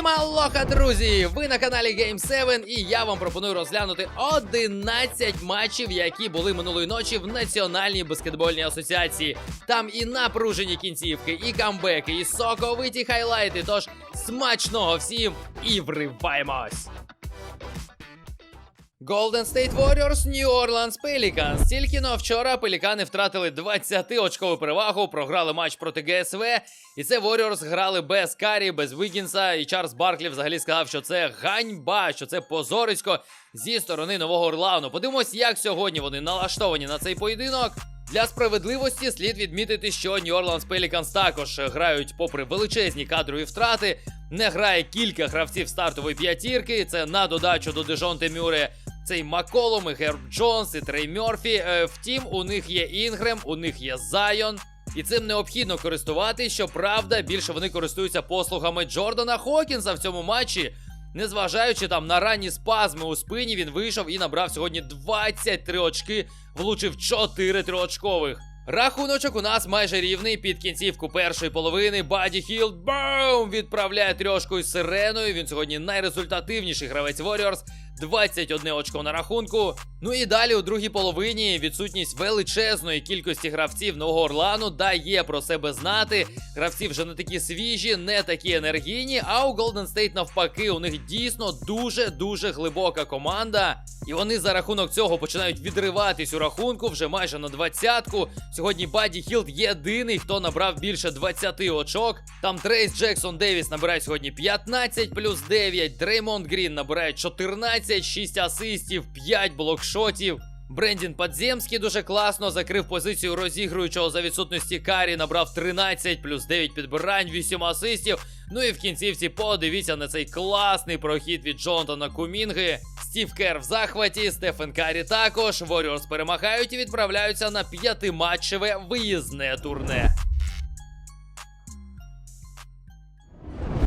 Всім алоха, друзі! Ви на каналі Game 7 і я вам пропоную розглянути 11 матчів, які були минулої ночі в Національній баскетбольній асоціації. Там і напружені кінцівки, і камбеки, і соковиті хайлайти. Тож смачного всім і вриваємось! Golden State Warriors, New Orleans Pelicans. Тільки но вчора пелікани втратили 20-очкову перевагу, програли матч проти ГСВ. І це Warriors грали без Карі, без Вігінса. І Чарльз Барклі взагалі сказав, що це ганьба, що це позорисько зі сторони Нового Орлеану. Подивимось, як сьогодні вони налаштовані на цей поєдинок. Для справедливості слід відмітити, що New Orleans Pelicans також грають попри величезні кадрові втрати. Не грає кілька гравців стартової п'ятірки. Це на додачу до Дежонте Мюре. Це і Маколом, і Герб Джонс, і Трей Мьорфі. Е, Втім, у них є Інгрем, у них є Зайон. І цим необхідно користуватись. Щоправда, більше вони користуються послугами Джордана Хокінса в цьому матчі. Незважаючи там на ранні спазми у спині, він вийшов і набрав сьогодні 23 очки, влучив 4 триочкових. Рахуночок у нас майже рівний під кінцівку першої половини. Баді Хілд бум! відправляє трьошку із сиреною. Він сьогодні найрезультативніший гравець Warriors. 21 очко на рахунку. Ну і далі у другій половині відсутність величезної кількості гравців Нового Орлану дає про себе знати. Гравці вже не такі свіжі, не такі енергійні. А у Golden State навпаки, у них дійсно дуже дуже глибока команда. І вони за рахунок цього починають відриватись у рахунку вже майже на двадцятку. Сьогодні Баді Хілд єдиний, хто набрав більше 20 очок. Там Трейс Джексон Девіс набирає сьогодні 15 плюс 9. Дреймонд Грін набирає 14, 6 асистів, 5 блокшотів. Брендін Подземський дуже класно закрив позицію розігруючого за відсутності Карі, набрав 13 плюс 9 підбирань, 8 асистів. Ну і в кінцівці подивіться на цей класний прохід від Джонтона Кумінги. Стів Кер в захваті, Стефен Карі також. Warriors перемагають і відправляються на п'ятиматчеве виїзне турне.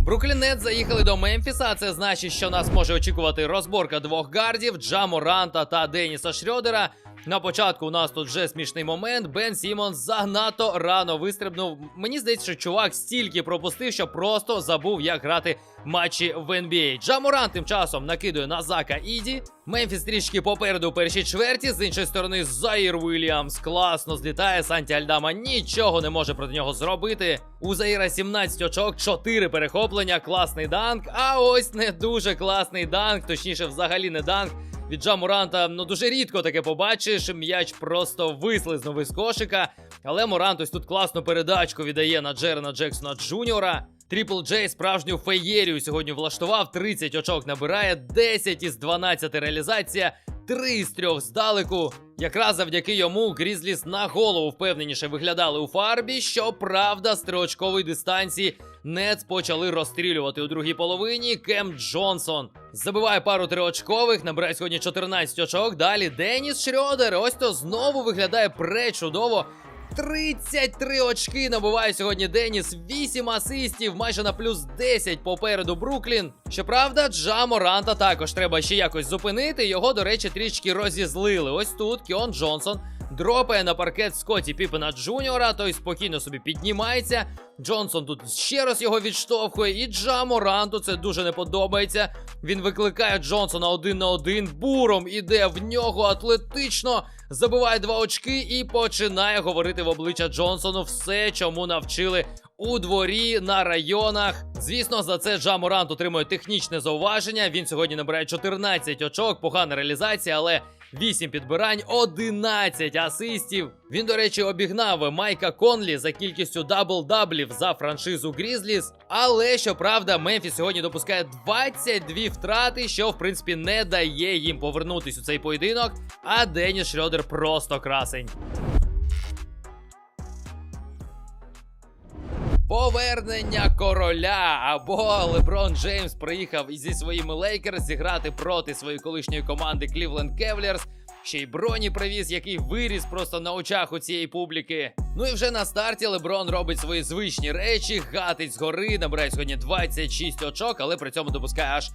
Бруклін Нетс заїхали до Мемфіса. Це значить, що нас може очікувати розборка двох гардів Джа Моранта та Деніса Шрьодера. На початку у нас тут вже смішний момент. Бен Сімон занадто рано вистрибнув. Мені здається, що чувак стільки пропустив, що просто забув, як грати матчі в NBA. Джа Морант тим часом накидує на Зака Іді. Мемфіс трішки попереду першій чверті. З іншої сторони, Заїр Уільямс класно злітає. Санті Альдама нічого не може проти нього зробити. У Заїра 17 очок, 4 перехоплення, класний данк. А ось не дуже класний данк, точніше, взагалі не данк. Від Джа Моранта ну дуже рідко таке побачиш. М'яч просто вислизнув із кошика. Але Морант ось тут класну передачку віддає на Джерена Джексона Джуніора. Трипл Джей справжню феєрію сьогодні влаштував. 30 очок набирає, 10 із 12 реалізація, 3 з 3 здалеку. Якраз завдяки йому Грізліс на голову впевненіше виглядали у фарбі. Щоправда, з триочкової дистанції Нец почали розстрілювати у другій половині. Кем Джонсон забиває пару триочкових, набирає сьогодні 14 очок. Далі Деніс Шрьодер. Ось то знову виглядає пречудово. 33 очки набуває сьогодні Деніс, 8 асистів, майже на плюс 10 попереду Бруклін. Щоправда, Джа Моранта також треба ще якось зупинити. Його, до речі, трішки розізлили. Ось тут Кіон Джонсон дропає на паркет Скотті Піпена Джуніора, той спокійно собі піднімається. Джонсон тут ще раз його відштовхує, і Джа Моранту це дуже не подобається. Він викликає Джонсона один на один, буром іде в нього атлетично, забиває два очки і починає говорити в обличчя Джонсону все, чому навчили у дворі на районах. Звісно, за це Джа Морант отримує технічне зауваження. Він сьогодні набирає 14 очок, погана реалізація, але 8 підбирань, 11 асистів. Він, до речі, обігнав Майка Конлі за кількістю дабл-даблів за франшизу Грізліс. Але щоправда, Мемфіс сьогодні допускає 22 втрати, що в принципі не дає їм повернутись у цей поєдинок. А Деніс Шрьодер просто красень. Повернення короля або Леброн Джеймс приїхав зі своїми Лейкерс зіграти проти своєї колишньої команди Cleveland Cavaliers. Ще й броні привіз, який виріс просто на очах у цієї публіки. Ну і вже на старті Леброн робить свої звичні речі, гатить згори, набирає сьогодні 26 очок, але при цьому допускає аж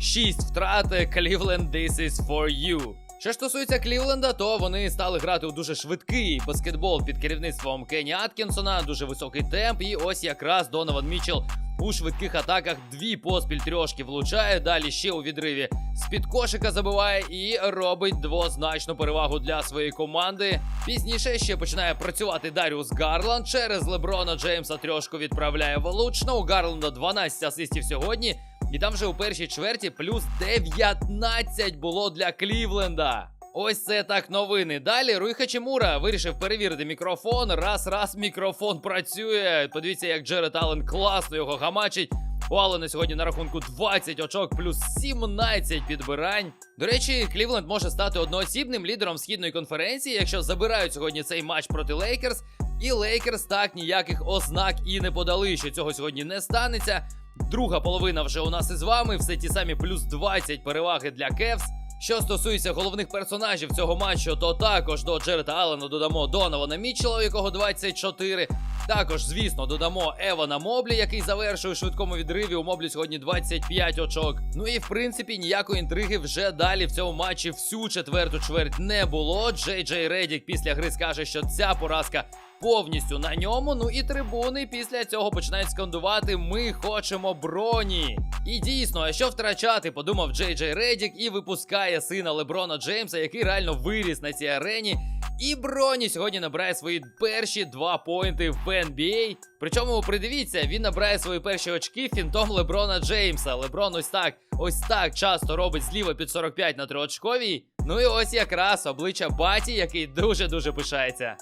6 втрат. Cleveland, this is for you. Що стосується Клівленда, то вони стали грати у дуже швидкий баскетбол під керівництвом Кенні Аткінсона, дуже високий темп. І ось якраз Донован Мічел У швидких атаках дві поспіль трьошки влучає. Далі ще у відриві з-під кошика забиває і робить двозначну перевагу для своєї команди. Пізніше ще починає працювати Даріус Гарланд. Через Леброна Джеймса трьошку відправляє влучно. У Гарланда 12 асистів сьогодні. І там вже у першій чверті плюс 19 було для Клівленда. Ось це так новини. Далі Руй Хачимура вирішив перевірити мікрофон. Раз, раз мікрофон працює. Подивіться, як Джеред Аллен класно його гамачить. У Аллена сьогодні на рахунку 20 очок плюс 17 підбирань. До речі, Клівленд може стати одноосібним лідером східної конференції, якщо забирають сьогодні цей матч проти Лейкерс. І Лейкерс так ніяких ознак і не подали, що цього сьогодні не станеться. Друга половина вже у нас із вами. Все ті самі плюс 20 переваги для Кевс. Що стосується головних персонажів цього матчу, то також до Джерета Аллена додамо Донована Мітчелла, у якого 24. Також, звісно, додамо Евана Моблі, який завершує у швидкому відриві. У Моблі сьогодні 25 очок. Ну і в принципі ніякої інтриги вже далі в цьому матчі всю четверту чверть не було. Джей Джей Редік після гри скаже, що ця поразка повністю на ньому. Ну і трибуни після цього починають скандувати: Ми хочемо броні. І дійсно, а що втрачати, подумав Джей Джей Редік і випускає сина Леброна Джеймса, який реально виріс на цій арені. І броні сьогодні набирає свої перші два поінти в NBA. Причому придивіться, він набирає свої перші очки фінтом Леброна Джеймса. Леброн ось так, ось так часто робить зліва під 45 на триочковій. Ну і ось якраз обличчя Баті, який дуже дуже пишається.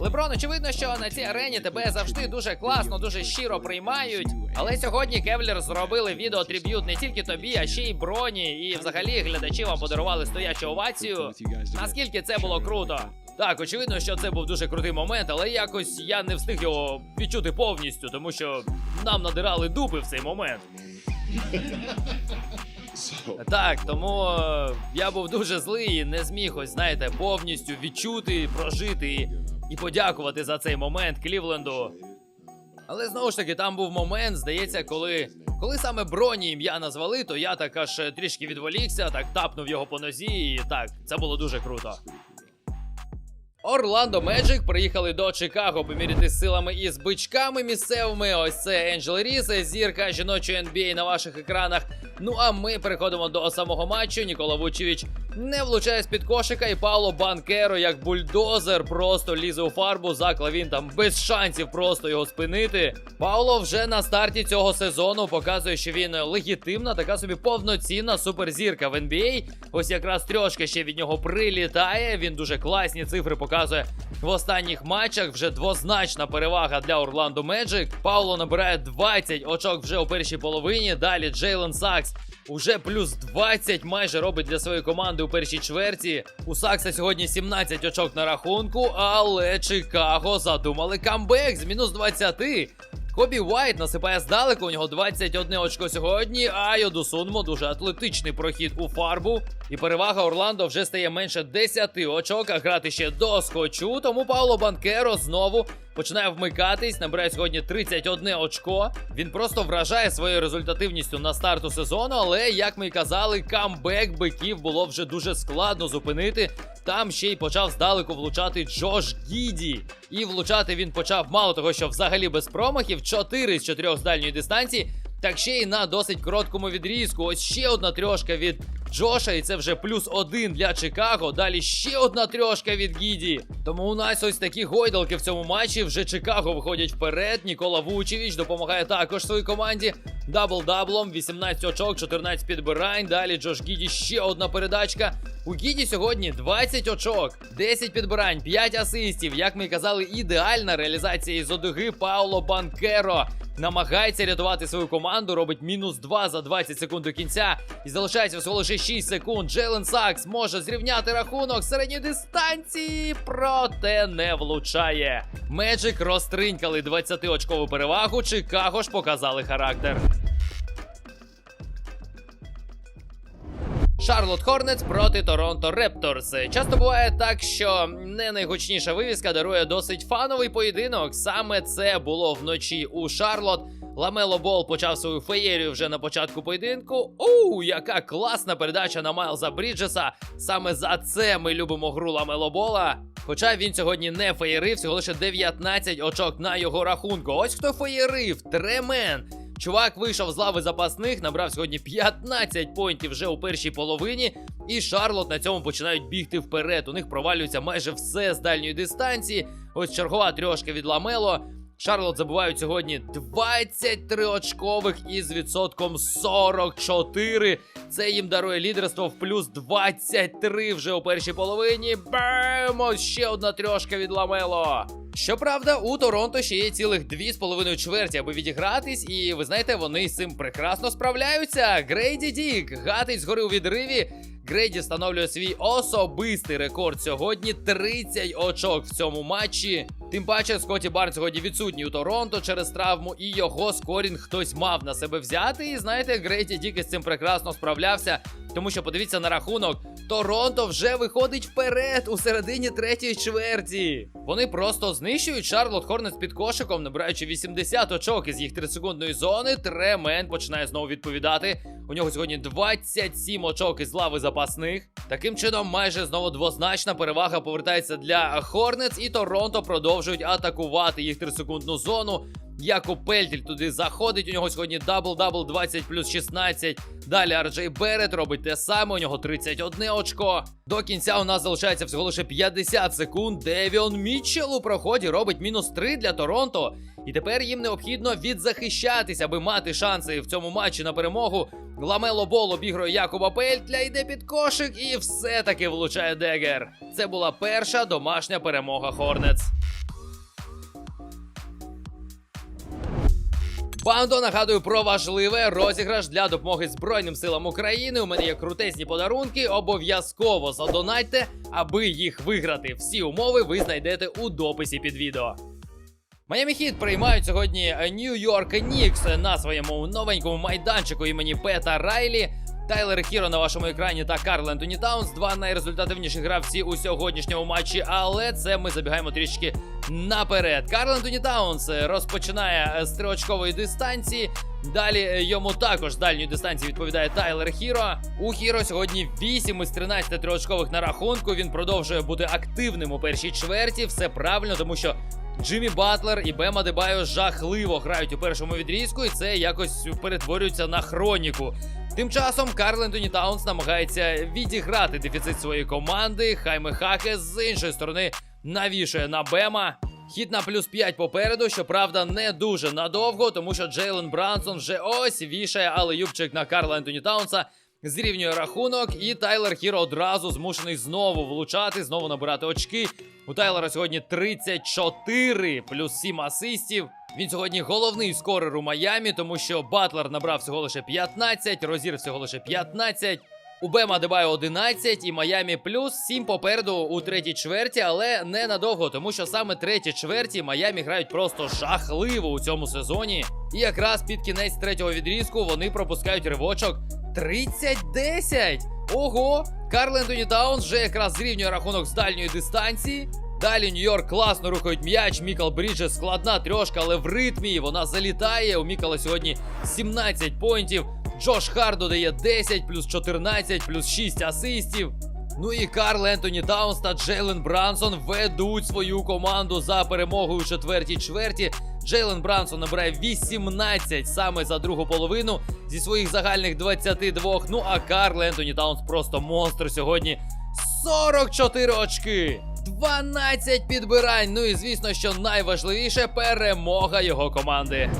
Леброн, очевидно, що на цій арені тебе завжди дуже класно, дуже щиро приймають. Але сьогодні Кевлер зробили відео триб'ют не тільки тобі, а ще й броні. І взагалі глядачі вам подарували стоячу овацію. Наскільки це було круто? Так, очевидно, що це був дуже крутий момент, але якось я не встиг його відчути повністю, тому що нам надирали дупи в цей момент. Так, тому е, я був дуже злий і не зміг ось, знаєте, повністю відчути, прожити і, подякувати за цей момент Клівленду. Але знову ж таки, там був момент, здається, коли, коли саме броні ім'я назвали, то я так аж е, трішки відволікся, так тапнув його по нозі, і так, це було дуже круто. Орландо Меджик приїхали до Чикаго поміряти силами із бичками місцевими. Ось це Енджел Ріс, зірка жіночої NBA на ваших екранах. Ну а ми переходимо до самого матчу. Нікола Вучевич не влучає з-під кошика, і Пауло Банкеро, як бульдозер, просто лізе у фарбу. Він там без шансів просто його спинити. Пауло вже на старті цього сезону показує, що він легітимна, така собі повноцінна суперзірка в NBA. Ось якраз трьошка ще від нього прилітає. Він дуже класні цифри показує в останніх матчах. Вже двозначна перевага для Орландо Меджик. Пауло набирає 20 очок вже у першій половині. Далі Джейлен Сакс. Уже плюс 20 майже робить для своєї команди у першій чверті. У Сакса сьогодні 17 очок на рахунку, але Чикаго задумали камбек з мінус 20. Хобі Уайт насипає здалеку, у нього 21 очко сьогодні, а Йодусунмо дуже атлетичний прохід у фарбу. І перевага Орландо вже стає менше 10 очок, а грати ще доскочу. Тому Пауло Банкеро знову починає вмикатись, набирає сьогодні 31 очко. Він просто вражає своєю результативністю на старту сезону, але, як ми й казали, камбек биків було вже дуже складно зупинити. Там ще й почав здалеку влучати Джош Гіді. І влучати він почав мало того, що взагалі без промахів, 4 з 4 з дальньої дистанції. Так ще й на досить короткому відрізку. Ось ще одна трьошка від Джоша, і це вже плюс один для Чикаго. Далі ще одна трьошка від Гіді. Тому у нас ось такі гойдалки в цьому матчі. Вже Чикаго виходять вперед. Нікола Вучевич допомагає також своїй команді. Дабл-даблом, 18 очок, 14 підбирань. Далі Джош Гіді ще одна передачка. У Гіді сьогодні 20 очок, 10 підбирань, 5 асистів. Як ми казали, ідеальна реалізація із одуги Пауло Банкеро. Намагається рятувати свою команду, робить мінус 2 за 20 секунд до кінця. І залишається всього лише 6 секунд. Джейлен Сакс може зрівняти рахунок середньої дистанції, проте не влучає. Меджик розтринькали 20-очкову перевагу. Чикаго ж показали характер. Шарлот Хорнетс проти Торонто Репторс. Часто буває так, що не найгучніша вивіска дарує досить фановий поєдинок. Саме це було вночі у Шарлот. Ламело Бол почав свою феєрію вже на початку поєдинку. Оу, яка класна передача на Майлза Бріджеса. Саме за це ми любимо гру Ламело Бола. Хоча він сьогодні не феєрив, всього лише 19 очок на його рахунку. Ось хто феєрив, Тремен. Чувак вийшов з лави запасних, набрав сьогодні 15 поінтів вже у першій половині. І Шарлот на цьому починають бігти вперед. У них провалюється майже все з дальньої дистанції. Ось чергова трьошка від Ламело. Шарлот забувають сьогодні 23 очкових із відсотком 44. Це їм дарує лідерство в плюс 23 вже у першій половині. Бем! Ось ще одна трьошка від Ламело. Щоправда, у Торонто ще є цілих 2,5 чверті, аби відігратись, і ви знаєте, вони з цим прекрасно справляються. Грейді Дік гатить згори у відриві. Грейді встановлює свій особистий рекорд сьогодні 30 очок в цьому матчі. Тим паче, Скотті Барн сьогодні відсутній у Торонто через травму, і його скорінг хтось мав на себе взяти. І знаєте, Грейді Дік із цим прекрасно справлявся. Тому що подивіться на рахунок. Торонто вже виходить вперед у середині третьої чверті. Вони просто знищують Шарлот Хорнет під кошиком, набираючи 80 очок із їх 3-секундної зони. Тремен починає знову відповідати. У нього сьогодні 27 очок із лави запасних. Таким чином, майже знову двозначна перевага повертається для Хорнетс, і Торонто продовжують атакувати їх 3-секундну зону. Якоб Пельтіль туди заходить. У нього сьогодні дабл-дабл 20 плюс 16. Далі Арджей Берет робить те саме. У нього 31 очко. До кінця у нас залишається всього лише 50 секунд. Девіон Мітчелл у проході робить мінус 3 для Торонто. І тепер їм необхідно відзахищатись, аби мати шанси в цьому матчі на перемогу. Ламело Бол обігрує Якоба Пельтля, йде під кошик і все-таки влучає Дегер. Це була перша домашня перемога Хорнетс. Бандо нагадую про важливе розіграш для допомоги Збройним силам України. У мене є крутезні подарунки. Обов'язково задонайте, аби їх виграти. Всі умови ви знайдете у дописі під відео. Майами Хіт приймають сьогодні Нью-Йорк Нікс на своєму новенькому майданчику імені Пета Райлі. Тайлер Хіро на вашому екрані та Карл Ентоні Таунс два найрезультативніші гравці у сьогоднішньому матчі. Але це ми забігаємо трішки наперед. Карл Ентоні Таунс розпочинає з триочкової дистанції. Далі йому також з дальньої дистанції відповідає Тайлер Хіро. У Хіро сьогодні 8 із 13 триочкових на рахунку. Він продовжує бути активним у першій чверті. Все правильно, тому що Джиммі Батлер і Бема Дебайо жахливо грають у першому відрізку, і це якось перетворюється на хроніку. Тим часом Карл Ентоні Таунс намагається відіграти дефіцит своєї команди. Хайме Хаке з іншої сторони навішує на Бема. Хід на плюс 5 попереду, щоправда, не дуже надовго, тому що Джейлен Брансон вже ось вішає, але юбчик на Карла Ентоні Таунса зрівнює рахунок, і Тайлер Хіро одразу змушений знову влучати, знову набирати очки. У Тайлера сьогодні 34 плюс 7 асистів. Він сьогодні головний скорер у Майамі, тому що Батлер набрав всього лише 15, Розір всього лише 15. У Бема Дебай 11 і Майамі плюс 7 попереду у третій чверті, але не надовго, тому що саме треті чверті Майамі грають просто жахливо у цьому сезоні. І якраз під кінець третього відрізку вони пропускають ривочок 30-10. Ого! Карл Ентоні Таунс вже якраз зрівнює рахунок з дальньої дистанції. Далі Нью-Йорк класно рухають м'яч. Мікал Бріджес складна трьошка, але в ритмі вона залітає. У Мікала сьогодні 17 поінтів. Джош Хардо дає 10, плюс 14, плюс 6 асистів. Ну і Карл Ентоні Таунс та Джейлен Брансон ведуть свою команду за перемогою у четвертій чверті. Джейлен Брансон набирає 18 саме за другу половину зі своїх загальних 22. Ну а Карл Ентоні Таунс просто монстр сьогодні. 44 очки. 12 підбирань. Ну і звісно, що найважливіше перемога його команди.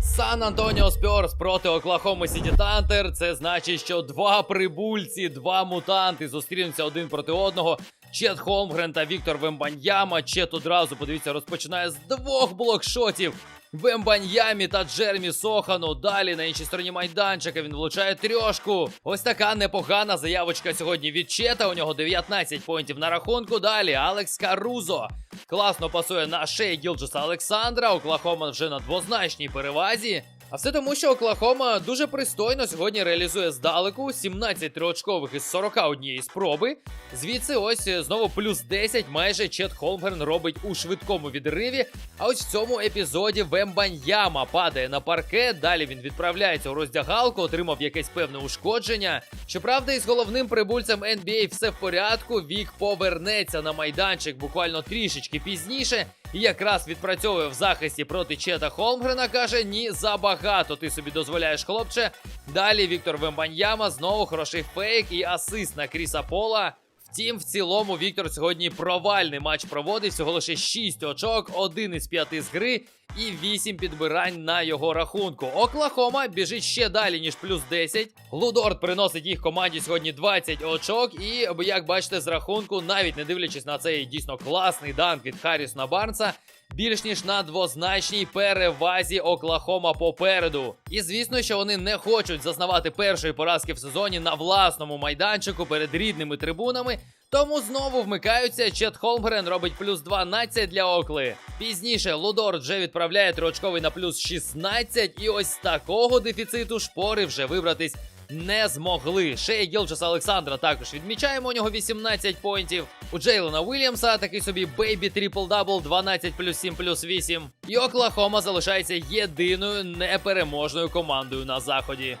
Сан Антоніо Спьорс проти Оклахоми Сіті Тантер. Це значить, що два прибульці, два мутанти зустрінуться один проти одного. Чет Холмгрен та Віктор Вембаньяма. Чет одразу, подивіться, розпочинає з двох блокшотів. Вембаньямі та Джермі Сохану. Далі на іншій стороні майданчика він влучає трьошку. Ось така непогана заявочка сьогодні від Чета. У нього 19 поінтів на рахунку. Далі Алекс Карузо. Класно пасує на шеї Гілджеса Олександра. Оклахома вже на двозначній перевазі. А все тому, що Оклахома дуже пристойно сьогодні реалізує здалеку 17 триочкових із 41 спроби. Звідси ось е, знову плюс 10 майже Чет Холмгрен робить у швидкому відриві. А ось в цьому епізоді Вембаньяма падає на паркет. Далі він відправляється у роздягалку, отримав якесь певне ушкодження. Щоправда, із головним прибульцем NBA все в порядку. Вік повернеться на майданчик буквально трішечки пізніше. Якраз відпрацьовує в захисті проти Чета Холмгрена. каже: ні, забагато ти собі дозволяєш, хлопче. Далі Віктор Вембаньяма знову хороший фейк і асист на Кріса Пола. Втім, в цілому Віктор сьогодні провальний матч проводить. Всього лише 6 очок, 1 із 5 з гри і 8 підбирань на його рахунку. Оклахома біжить ще далі, ніж плюс 10. Лудорт приносить їх команді сьогодні 20 очок. І, як бачите, з рахунку, навіть не дивлячись на цей дійсно класний данк від Харрісона Барнса, більш ніж на двозначній перевазі Оклахома попереду. І звісно, що вони не хочуть зазнавати першої поразки в сезоні на власному майданчику перед рідними трибунами. Тому знову вмикаються. Чет Холмгрен робить плюс 12 для Окли. Пізніше Лудор вже відправляє трочковий на плюс 16. І ось з такого дефіциту шпори вже вибратись не змогли. Шея Гілчаса Олександра також відмічаємо у нього 18 поінтів. У Джейлена Уільямса такий собі бейбі трипл дабл 12 плюс 7 плюс 8. І Оклахома залишається єдиною непереможною командою на заході.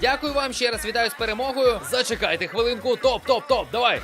Дякую вам ще раз вітаю з перемогою. Зачекайте хвилинку. Топ, топ, топ, давай.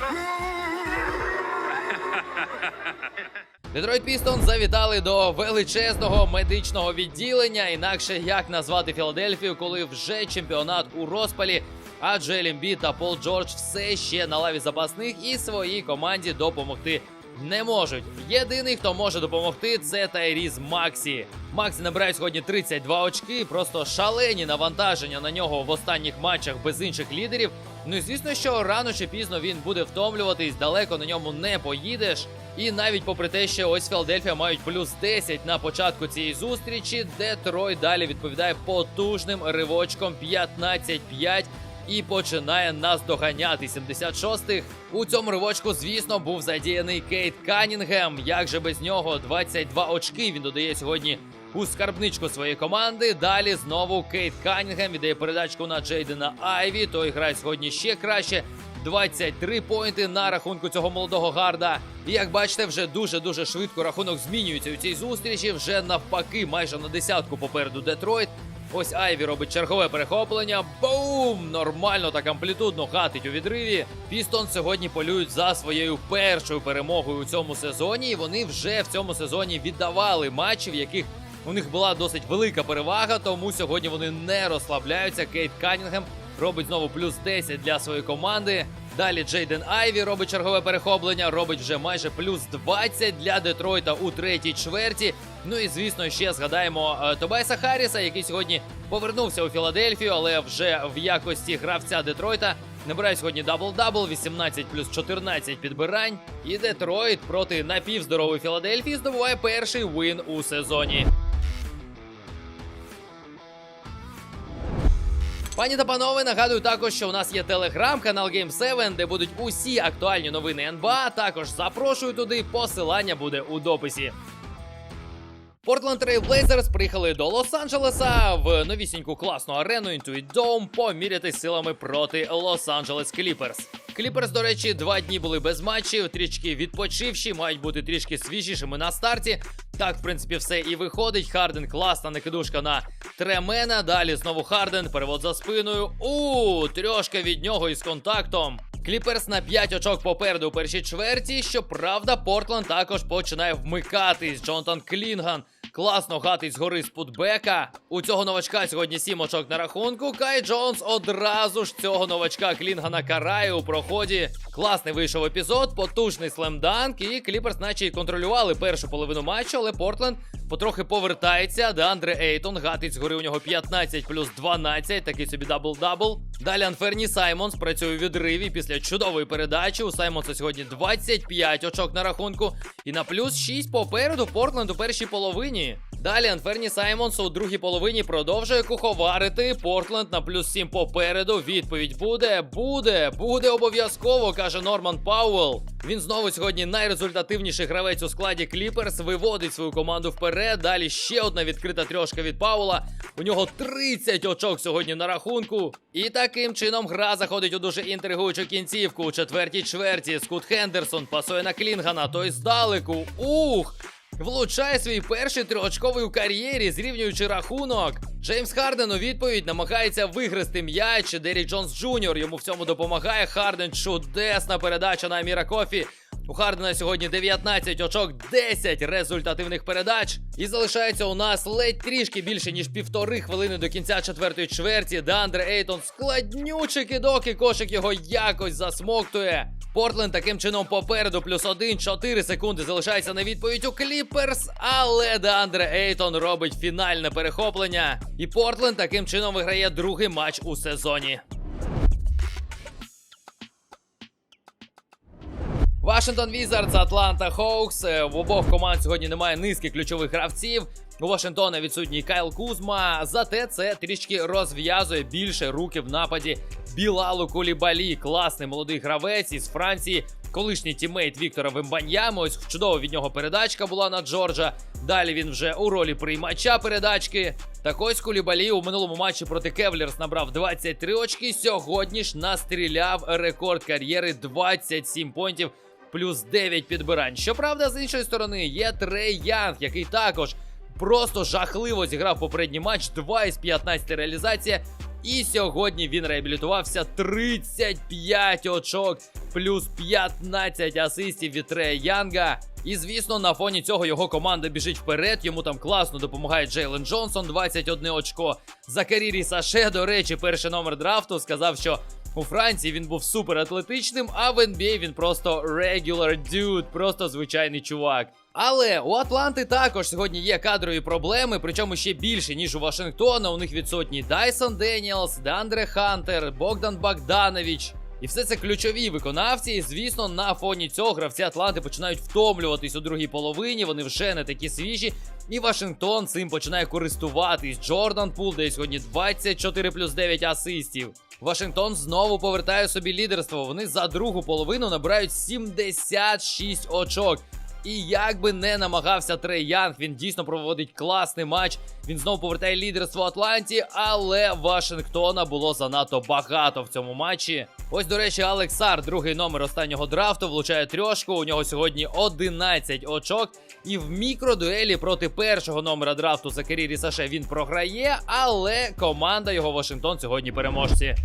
Детройт Пістон завітали до величезного медичного відділення. Інакше як назвати Філадельфію, коли вже чемпіонат у розпалі. А Джелі Ембіт та Пол Джордж все ще на лаві запасних і своїй команді допомогти не можуть. Єдиний, хто може допомогти, це Тайріз Максі. Максі набирає сьогодні 32 очки. Просто шалені навантаження на нього в останніх матчах без інших лідерів. Ну і звісно, що рано чи пізно він буде втомлюватись, далеко на ньому не поїдеш. І навіть попри те, що ось Філадельфія мають плюс 10 на початку цієї зустрічі, Детройт далі відповідає потужним ривочком 15-5 і починає нас доганяти 76-х. У цьому ривочку, звісно, був задіяний Кейт Канінгем. Як же без нього 22 очки він додає сьогодні у скарбничку своєї команди. Далі знову Кейт Канінгем віддає передачку на Джейдена Айві. Той грає сьогодні ще краще. 23 поінти на рахунку цього молодого гарда. І як бачите, вже дуже-дуже швидко рахунок змінюється у цій зустрічі. Вже навпаки, майже на десятку попереду Детройт. Ось Айві робить чергове перехоплення. Бум! Нормально так амплітудно хатить у відриві. Пістон сьогодні полюють за своєю першою перемогою у цьому сезоні. І вони вже в цьому сезоні віддавали матчі, в яких у них була досить велика перевага. Тому сьогодні вони не розслабляються. Кейт Канінгем робить знову плюс 10 для своєї команди. Далі Джейден Айві робить чергове перехоплення, робить вже майже плюс 20 для Детройта у третій чверті. Ну і звісно, ще згадаємо е, Тобайса Харріса, який сьогодні повернувся у Філадельфію, але вже в якості гравця Детройта. Набирає сьогодні дабл-дабл, 18 плюс 14 підбирань. І Детройт проти напівздорової Філадельфії здобуває перший вин у сезоні. Пані та панове, нагадую також, що у нас є телеграм-канал Game 7, де будуть усі актуальні новини НБА. Також запрошую туди. Посилання буде у дописі. Портленд Трейл Блейзерс приїхали до Лос-Анджелеса в новісіньку класну арену Intuit Dome помірятись силами проти Лос-Анджелес Кліперс. Кліперс, до речі, два дні були без матчів, трішки відпочивші, мають бути трішки свіжішими на старті. Так, в принципі, все і виходить. Харден класна накидушка на Тремена. Далі знову Харден, перевод за спиною. У трьошка від нього із контактом. Кліперс на 5 очок попереду у першій чверті. Щоправда, Портленд також починає вмикатись. Джонатан Клінган класно гатить згори з путбека. У цього новачка сьогодні сім очок на рахунку. Кай Джонс одразу ж цього новачка Клінгана карає у проході. Класний вийшов епізод, потужний слемданк. І Кліперс, наче й контролювали першу половину матчу, але Портленд потрохи повертається. Деандре Ейтон гатить згори у нього 15 плюс 12, такий собі дабл-дабл. Далі Анферні Саймонс працює у відриві після чудової передачі. У Саймонса сьогодні 25 очок на рахунку. І на плюс 6 попереду Портленд у першій половині. Далі Анферні Саймонс у другій половині продовжує куховарити. Портленд на плюс 7 попереду. Відповідь буде, буде, буде обов'язково, каже Норман Пауэлл. Він знову сьогодні найрезультативніший гравець у складі Кліперс. Виводить свою команду вперед. Далі ще одна відкрита трьошка від Паула. У нього 30 очок сьогодні на рахунку. І таким чином гра заходить у дуже інтригуючу кінцівку. У четвертій чверті Скут Хендерсон пасує на Клінгана, той здалеку. Ух! Влучає свій перший триочковий у кар'єрі, зрівнюючи рахунок. Джеймс Харден у відповідь намагається вигризти м'яч. Дерік Джонс Джуніор йому в цьому допомагає. Харден чудесна передача на Аміра Кофі. У Хардена сьогодні 19 очок, 10 результативних передач. І залишається у нас ледь трішки більше, ніж півтори хвилини до кінця четвертої чверті. Деандре Ейтон складнючий кидок і кошик його якось засмоктує. Портленд таким чином попереду, плюс один, 4 секунди залишається на відповідь у Кліперс, але Деандре Ейтон робить фінальне перехоплення. І Портленд таким чином виграє другий матч у сезоні. Вашингтон Візардс, Атланта Хоукс. Е, В обох команд сьогодні немає низки ключових гравців. У Вашингтона відсутній Кайл Кузма. Зате це трішки розв'язує більше руки в нападі Білалу Кулібалі. Класний молодий гравець із Франції. Колишній тімейт Віктора Вембаньями. Ось чудова від нього передачка була на Джорджа. Далі він вже у ролі приймача передачки. Так ось Кулібалі у минулому матчі проти Кевлерс набрав 23 очки. Сьогодні ж настріляв рекорд кар'єри 27 понтів плюс 9 підбирань. Щоправда, з іншої сторони, є Трей Янг, який також просто жахливо зіграв попередній матч. 2 із 15 реалізація. І сьогодні він реабілітувався 35 очок, плюс 15 асистів від Трея Янга. І звісно, на фоні цього його команда біжить вперед. Йому там класно допомагає Джейлен Джонсон, 21 очко. Закарірі Саше, до речі, перший номер драфту сказав, що у Франції він був супер атлетичним, а в NBA він просто regular dude, просто звичайний чувак. Але у Атланти також сьогодні є кадрові проблеми, причому ще більше, ніж у Вашингтона. У них відсутні Дайсон Деніелс, Деандре Хантер, Богдан Богданович. І все це ключові виконавці. І звісно, на фоні цього гравці Атланти починають втомлюватись у другій половині. Вони вже не такі свіжі. І Вашингтон цим починає користуватись. Джордан Пул дає сьогодні 24 плюс 9 асистів. Вашингтон знову повертає собі лідерство. Вони за другу половину набирають 76 очок. І як би не намагався Трей Янг, він дійсно проводить класний матч. Він знову повертає лідерство Атланті, але Вашингтона було занадто багато в цьому матчі. Ось, до речі, Алексар, другий номер останнього драфту, влучає трьошку. У нього сьогодні 11 очок. І в мікродуелі проти першого номера драфту Закарірі Саше він програє, але команда його Вашингтон сьогодні переможці.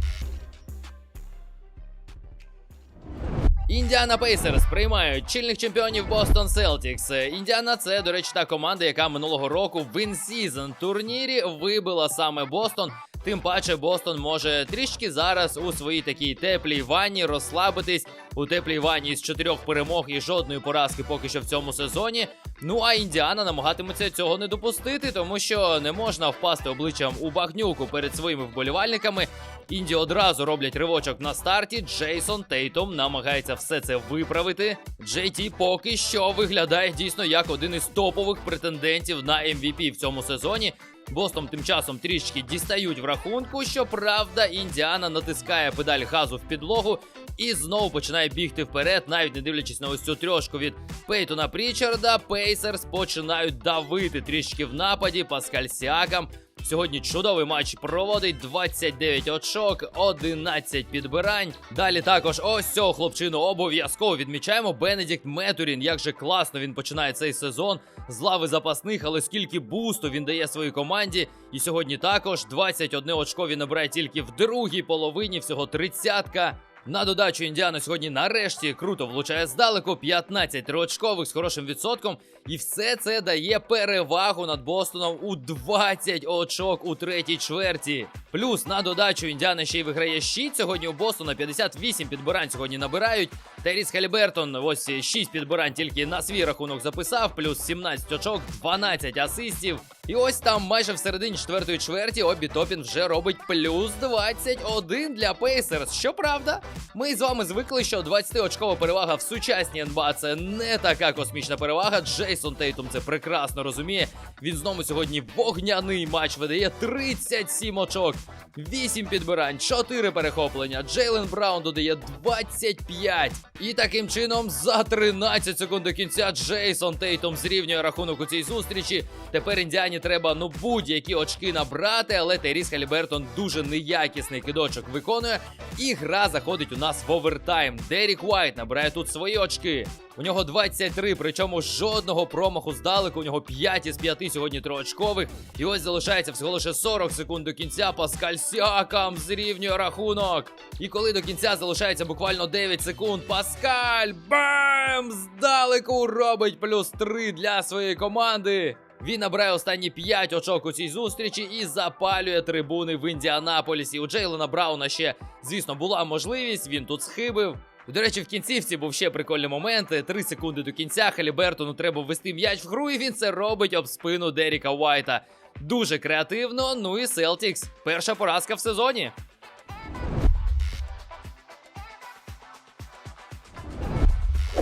Індіана Пейсерс приймають чільних чемпіонів Бостон Селтікс. Індіана це, до речі, та команда, яка минулого року в інсізон турнірі вибила саме Бостон. Тим паче Бостон може трішки зараз у своїй такій теплій ванні розслабитись у теплій ванні з чотирьох перемог і жодної поразки поки що в цьому сезоні. Ну а Індіана намагатиметься цього не допустити, тому що не можна впасти обличчям у багнюку перед своїми вболівальниками. Інді одразу роблять ривочок на старті. Джейсон Тейтом намагається все це виправити. Джей Ті поки що виглядає дійсно як один із топових претендентів на MVP в цьому сезоні. Бостон тим часом трішки дістають в рахунку. Щоправда, Індіана натискає педаль газу в підлогу і знову починає бігти вперед, навіть не дивлячись на ось цю трьошку від Пейтона Прічарда. Пейсерс починають давити трішки в нападі. Паскаль Сіакам Сьогодні чудовий матч проводить 29 очок, 11 підбирань. Далі також ось цього хлопчину обов'язково відмічаємо. Бенедікт Метурін. Як же класно він починає цей сезон з лави запасних, але скільки бусту він дає своїй команді. І сьогодні також 21 очко він набирає тільки в другій половині, всього тридцятка. На додачу Індіана сьогодні нарешті круто влучає здалеку 15 триочкових з хорошим відсотком. І все це дає перевагу над Бостоном у 20 очок у третій чверті. Плюс на додачу Індіана ще й виграє щит. Сьогодні у Бостона 58 підбирань сьогодні набирають. Теріс Халібертон ось 6 підбирань тільки на свій рахунок записав, плюс 17 очок, 12 асистів. І ось там майже всередині четвертої чверті Обі Топін вже робить плюс 21 для Пейсерс. Щоправда, ми з вами звикли, що 20-очкова перевага в сучасній НБА це не така космічна перевага. Джейсон Тейтум це прекрасно розуміє. Він знову сьогодні вогняний матч видає 37 очок, 8 підбирань, 4 перехоплення. Джейлен Браун додає 25. І таким чином за 13 секунд до кінця Джейсон Тейтум зрівнює рахунок у цій зустрічі. Тепер індіані треба ну будь-які очки набрати, але Теріс Халібертон дуже неякісний кидочок виконує. І гра заходить у нас в овертайм. Дерік Уайт набирає тут свої очки. У нього 23, причому жодного промаху здалеку. У нього 5 із 5 сьогодні триочкових. І ось залишається всього лише 40 секунд до кінця. Паскаль Сякам зрівнює рахунок. І коли до кінця залишається буквально 9 секунд, Паскаль бам! Здалеку робить плюс 3 для своєї команди. Він набирає останні 5 очок у цій зустрічі і запалює трибуни в Індіанаполісі. У Джейлена Брауна ще, звісно, була можливість. Він тут схибив. До речі, в кінцівці був ще прикольний момент. Три секунди до кінця. Халібертону треба ввести м'яч в гру, і він це робить об спину Деріка Уайта. Дуже креативно. Ну і Селтікс. Перша поразка в сезоні.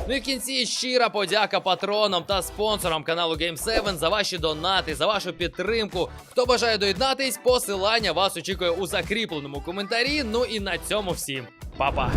Ну і в кінці щира подяка патронам та спонсорам каналу Game 7 за ваші донати, за вашу підтримку. Хто бажає доєднатись, посилання вас очікує у закріпленому коментарі. Ну і на цьому всім. Па-па!